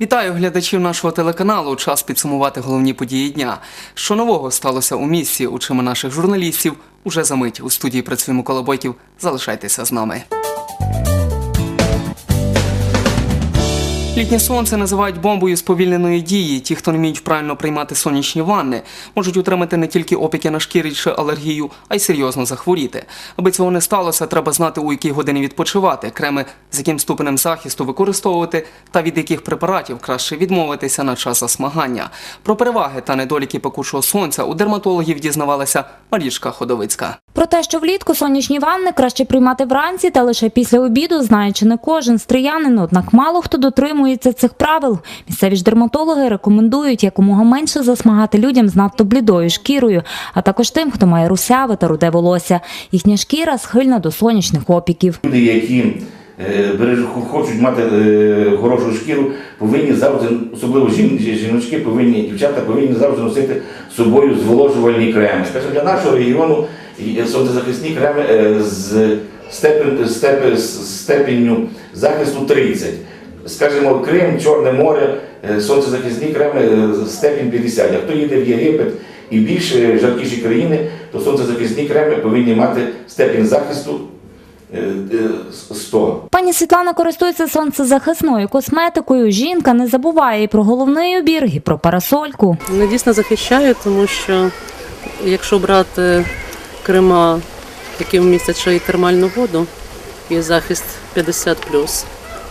Вітаю глядачів нашого телеканалу. Час підсумувати головні події дня. Що нового сталося у місті, очима наших журналістів, уже за мить. У студії працює Микола Бойків. Залишайтеся з нами. Літнє сонце називають бомбою сповільненої дії. Ті, хто не вміють правильно приймати сонячні ванни, можуть отримати не тільки опіки на шкірі чи алергію, а й серйозно захворіти. Аби цього не сталося, треба знати, у якій годині відпочивати, креми з яким ступенем захисту використовувати та від яких препаратів краще відмовитися на час засмагання. Про переваги та недоліки пекучого сонця у дерматологів дізнавалася Марічка Ходовицька. Про те, що влітку сонячні ванни краще приймати вранці та лише після обіду, знає чи не кожен стріянин, однак мало хто дотримується цих правил. Місцеві ж дерматологи рекомендують якомога менше засмагати людям з надто блідою шкірою, а також тим, хто має русяве та руде волосся. Їхня шкіра схильна до сонячних опіків. Люди, які е, хочуть мати е, хорошу шкіру, повинні завжди, особливо жін, жіночки, повинні, дівчата повинні завжди носити з собою зволожувальні креми. Для нашого регіону є сонцезахисні креми е, з степен, степен, з степенню захисту 30. Скажімо, Крим, Чорне море, е, сонцезахисні креми е, степінь 50. А хто їде в Єгипет і більш е, жаркіші країни, то сонцезахисні креми повинні мати степінь захисту е, е, 100. Пані Світлана користується сонцезахисною косметикою. Жінка не забуває і про головний убір, і про парасольку. Вони дійсно захищають, тому що якщо брати крема, які містять ще і термальну воду, і захист 50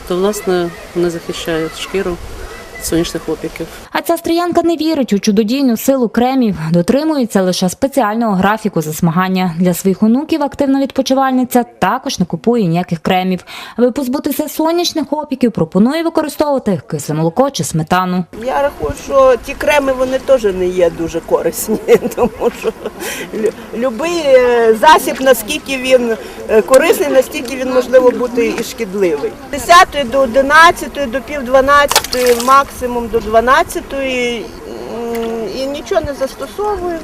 то власне вони захищають шкіру сонячних опіків. А ця стріянка не вірить у чудодійну силу кремів, дотримується лише спеціального графіку засмагання. Для своїх онуків активна відпочивальниця також не купує ніяких кремів. Аби позбутися сонячних опіків, пропонує використовувати кисле молоко чи сметану. Я рахую, що ті креми вони теж не є дуже корисні, тому що любий е, засіб, наскільки він е, корисний, настільки він можливо бути і шкідливий. З 10 до 11, до пів 12, максимум до 12 і, і нічого не застосовую.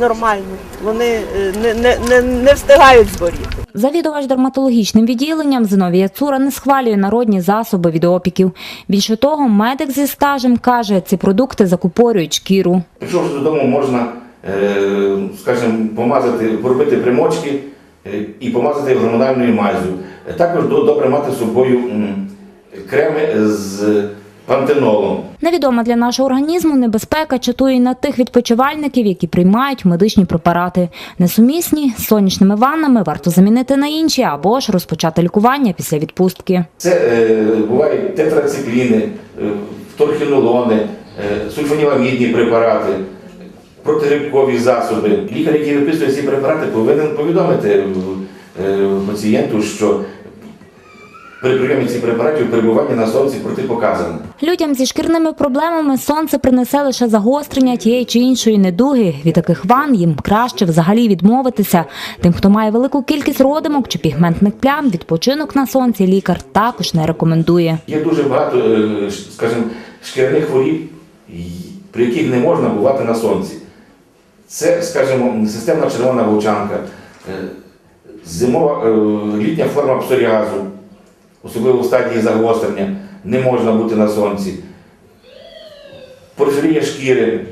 Нормально. Вони е, не, не, не, не встигають зборіти. Завідувач дерматологічним відділенням Зиновія Цура не схвалює народні засоби від опіків. Більше того, медик зі стажем каже, ці продукти закупорюють шкіру. Прийшовши додому, можна, е, скажімо, помазати, поробити примочки е, і помазати гормональною мазю. Також до- добре мати з собою креми з пантенолом. Невідома для нашого організму небезпека чатує на тих відпочивальників, які приймають медичні препарати. Несумісні з сонячними ваннами варто замінити на інші або ж розпочати лікування після відпустки. Це е, бувають тетрацикліни, е, вторхінолони, е, сульфаніламідні препарати, протирибкові засоби. Лікар, який виписує ці препарати, повинен повідомити е, пацієнту, що при прийомі цих препаратів перебування на сонці протипоказане. Людям зі шкірними проблемами сонце принесе лише загострення тієї чи іншої недуги. Від таких ван їм краще взагалі відмовитися. Тим, хто має велику кількість родимок чи пігментних плям, відпочинок на сонці лікар також не рекомендує. Є дуже багато, е, скажімо, шкіряних хворіб, при яких не можна бувати на сонці. Це, скажімо, системна червона вовчанка, е, зимова е, літня форма псоріазу, особливо в стадії загострення, не можна бути на сонці. порфірія шкіри,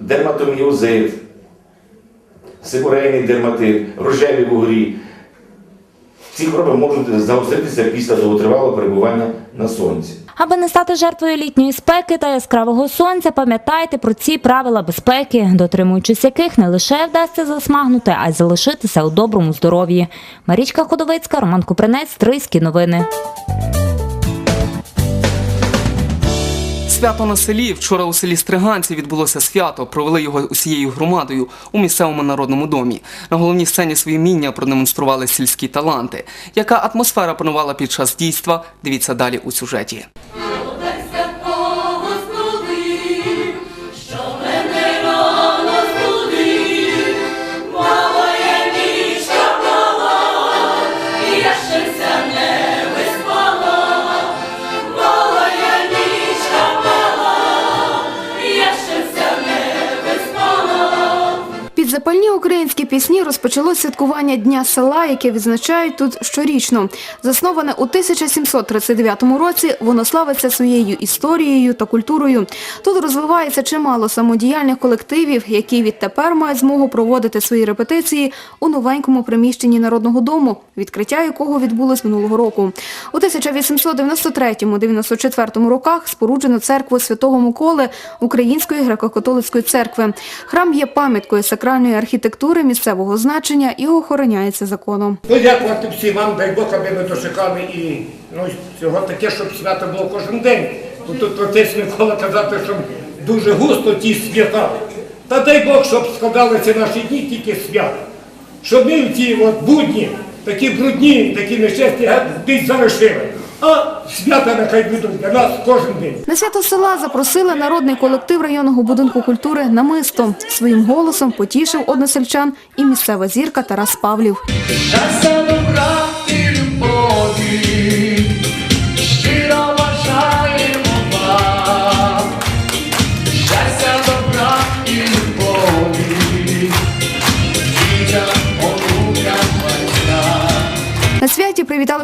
дерматоміозит, сибурейний дерматит, рожеві вугрі. Ці хвороби можуть загостритися після довготривалого перебування на сонці. Аби не стати жертвою літньої спеки та яскравого сонця, пам'ятайте про ці правила безпеки, дотримуючись яких не лише вдасться засмагнути, а й залишитися у доброму здоров'ї. Марічка Ходовицька, Роман Купринець, Трийські новини. Свято на селі. Вчора у селі Стриганці відбулося свято. Провели його усією громадою у місцевому народному домі. На головній сцені свої міння продемонстрували сільські таланти. Яка атмосфера панувала під час дійства? Дивіться далі у сюжеті. Під запальні українські солодкі пісні розпочало святкування Дня села, яке відзначають тут щорічно. Засноване у 1739 році, воно славиться своєю історією та культурою. Тут розвивається чимало самодіяльних колективів, які відтепер мають змогу проводити свої репетиції у новенькому приміщенні народного дому, відкриття якого відбулось минулого року. У 1893-94 роках споруджено церкву Святого Миколи Української греко-католицької церкви. Храм є пам'яткою сакральної архітектури місцевого значення і охороняється законом. Ну, дякувати всім вам, дай Бог, аби ми дочекали і ну, цього таке, щоб свято було кожен день. Бо тут отець Микола казати, що дуже густо ті свята. Та дай Бог, щоб складалися наші дні тільки свята. Щоб ми в ті от будні, такі брудні, такі нещасті, десь залишили. А свята нехай будуть для нас кожен день. На свято села запросили народний колектив районного будинку культури «Намисто». Своїм голосом потішив односельчан і місцева зірка Тарас Павлів. Щастя, добра і любові,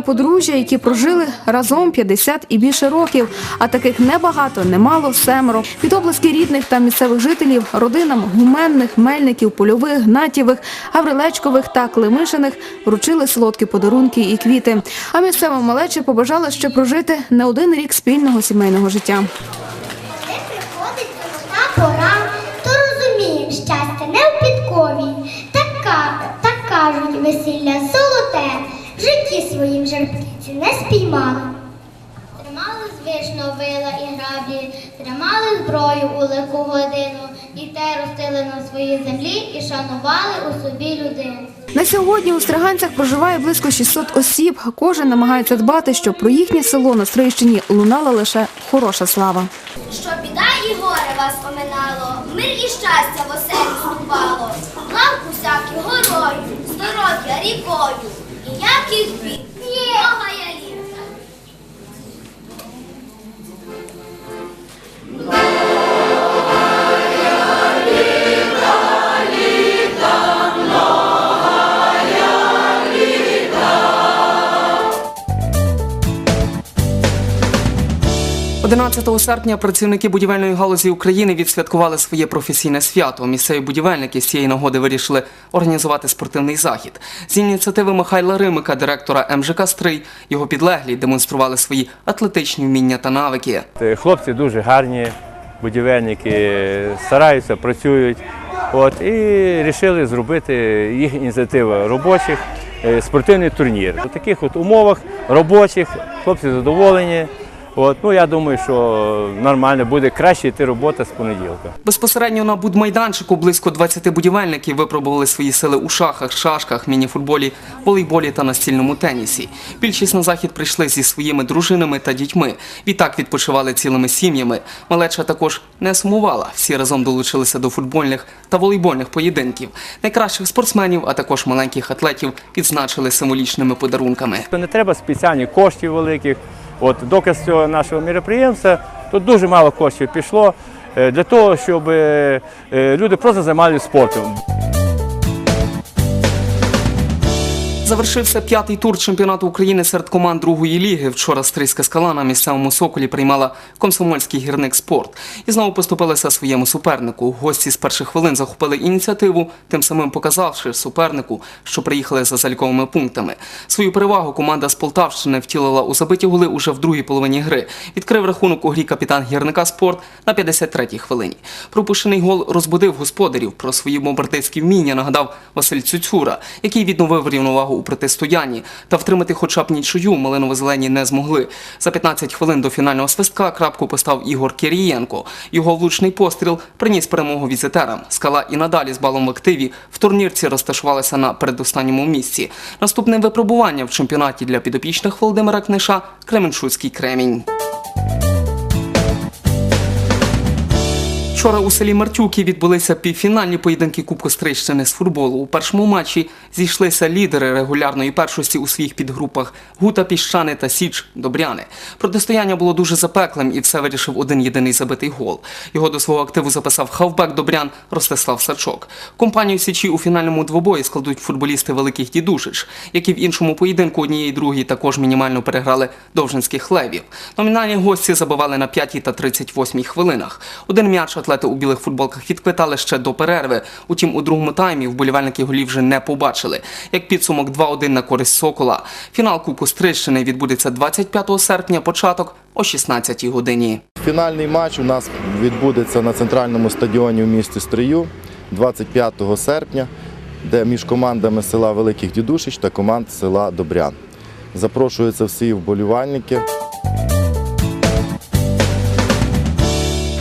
подружжя, які прожили разом 50 і більше років. А таких небагато, немало, семеро. Від обласки рідних та місцевих жителів родинам гуменних, мельників, польових, гнатівих, гаврилечкових та климишиних вручили солодкі подарунки і квіти. А місцева малеча побажала ще прожити не один рік спільного сімейного життя. Пора, то розумієм, щастя не в підкові. Так, так кажуть, весілля золоте, в житті своїм жарптиці не спіймали. Тримали звично вила і граблі, тримали зброю у легку годину, дітей ростили на своїй землі і шанували у собі людину. На сьогодні у Стриганцях проживає близько 600 осіб. Кожен намагається дбати, щоб про їхнє село на Стрийщині лунала лише хороша слава. Що біда і горе вас оминало, мир і щастя в оселі ступало, лавку всякі горою, здоров'я рікою, ніяких бід, Бога я літа. – 11 серпня працівники будівельної галузі України відсвяткували своє професійне свято. Місцеві будівельники з цієї нагоди вирішили організувати спортивний захід. З ініціативи Михайла Римика, директора МЖК «Стрий», його підлеглі демонстрували свої атлетичні вміння та навики. Е, Хлопці дуже гарні, будівельники стараються, працюють. От, і вирішили зробити їх ініціатива робочих е, спортивний турнір. У таких от умовах робочих хлопці задоволені. От, ну, я думаю, що нормально буде краще йти робота з понеділка. Безпосередньо на будмайданчику близько 20 будівельників випробували свої сили у шахах, шашках, мініфутболі, волейболі та настільному тенісі. Більшість на захід прийшли зі своїми дружинами та дітьми. Відтак відпочивали цілими сім'ями. Малеча також не сумувала. Всі разом долучилися до футбольних та волейбольних поєдинків. Найкращих спортсменів, а також маленьких атлетів відзначили символічними подарунками. Не треба спеціальних коштів великих. От доказ цього нашого міроприємства, тут дуже мало коштів пішло е, для того, щоб е, е, люди просто займалися спортом. Завершився п'ятий тур чемпіонату України серед команд другої ліги. Вчора стрийська скала на місцевому соколі приймала комсомольський гірник спорт і знову поступилися своєму супернику. Гості з перших хвилин захопили ініціативу, тим самим показавши супернику, що приїхали за заліковими пунктами. Свою перевагу команда з Полтавщини втілила у забиті голи уже в другій половині гри. Відкрив рахунок у грі капітан гірника спорт на 53-й хвилині. Пропущений гол розбудив господарів. Про свої бомбардирські вміння нагадав Василь Цюцюра, який відновив рівновагу у протистоянні. Та втримати хоча б нічию малиново-зелені не змогли. За 15 хвилин до фінального свистка крапку постав Ігор Кирієнко. Його влучний постріл приніс перемогу візитерам. Скала і надалі з балом в активі в турнірці розташувалася на передостанньому місці. Наступне випробування в чемпіонаті для підопічних Володимира Книша Кременчуцький кремінь. Вчора у селі Мартюки відбулися півфінальні поєдинки Кубку Стрийщини з футболу. У першому матчі зійшлися лідери регулярної першості у своїх підгрупах Гута Піщани та Січ Добряни. Протистояння було дуже запеклим і все вирішив один єдиний забитий гол. Його до свого активу записав хавбек Добрян Ростислав Сачок. Компанію Січі у фінальному двобої складуть футболісти великих дідушич, які в іншому поєдинку однієї другої також мінімально переграли довжинських левів. Номінальні гості забивали на 5 та 38 хвилинах. Один м'яч атлети у білих футболках відквитали ще до перерви. Утім, у другому таймі вболівальники голів вже не побачили. Як підсумок 2-1 на користь Сокола. Фінал Кубку Стрийщини відбудеться 25 серпня, початок о 16-й годині. Фінальний матч у нас відбудеться на центральному стадіоні в місті Стрию 25 серпня, де між командами села Великих Дідушич та команд села Добрян. Запрошуються всі вболівальники.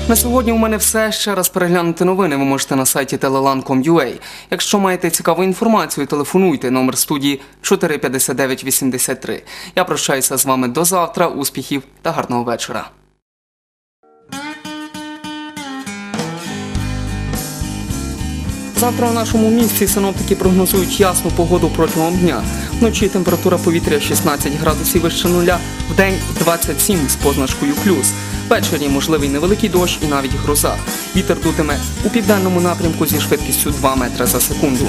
На сьогодні у мене все. Ще раз переглянути новини ви можете на сайті telelan.com.ua. Якщо маєте цікаву інформацію, телефонуйте номер студії 45983. Я прощаюся з вами до завтра. Успіхів та гарного вечора. Завтра у нашому місті синоптики прогнозують ясну погоду протягом дня. Вночі температура повітря 16 градусів вище нуля, вдень 27 з позначкою плюс. Ввечері можливий невеликий дощ і навіть гроза. Вітер дутиме у південному напрямку зі швидкістю 2 метри за секунду.